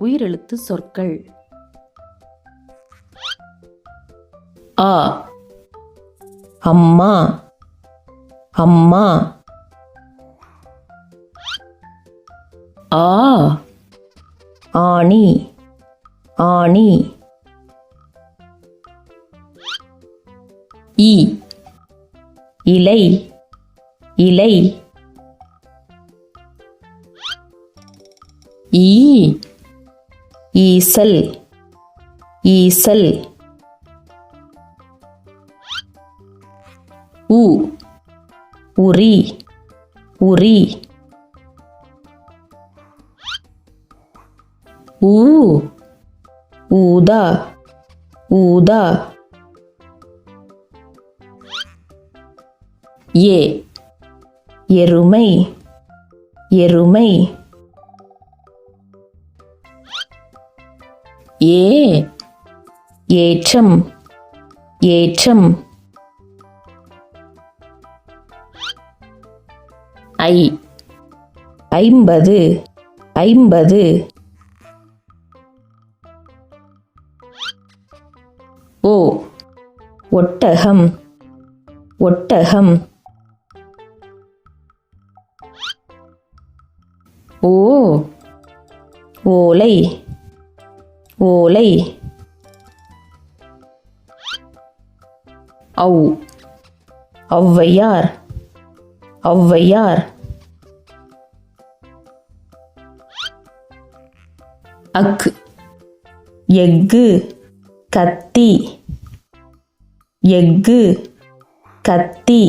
உயிரெழுத்து சொற்கள். ஆ அம்மா. அம்மா. ஆ. ஆணி. ஆணி. இ. இலை. இலை. ஈ ஈசல் ஈசல். உ உரி உரி. ஊ ஊதா ஊதா. ஏ எருமை எருமை. ஏ ஏற்றம் ஏற்றம். ஐ ஐம்பது ஐம்பது. ஓ ஒட்டகம் ஒட்டகம். ஓ ஓலை. ஓலை ஔ. ஔவையார். ஔவையார். அக். எஃகு. கத்தி. எஃகு. கத்தி.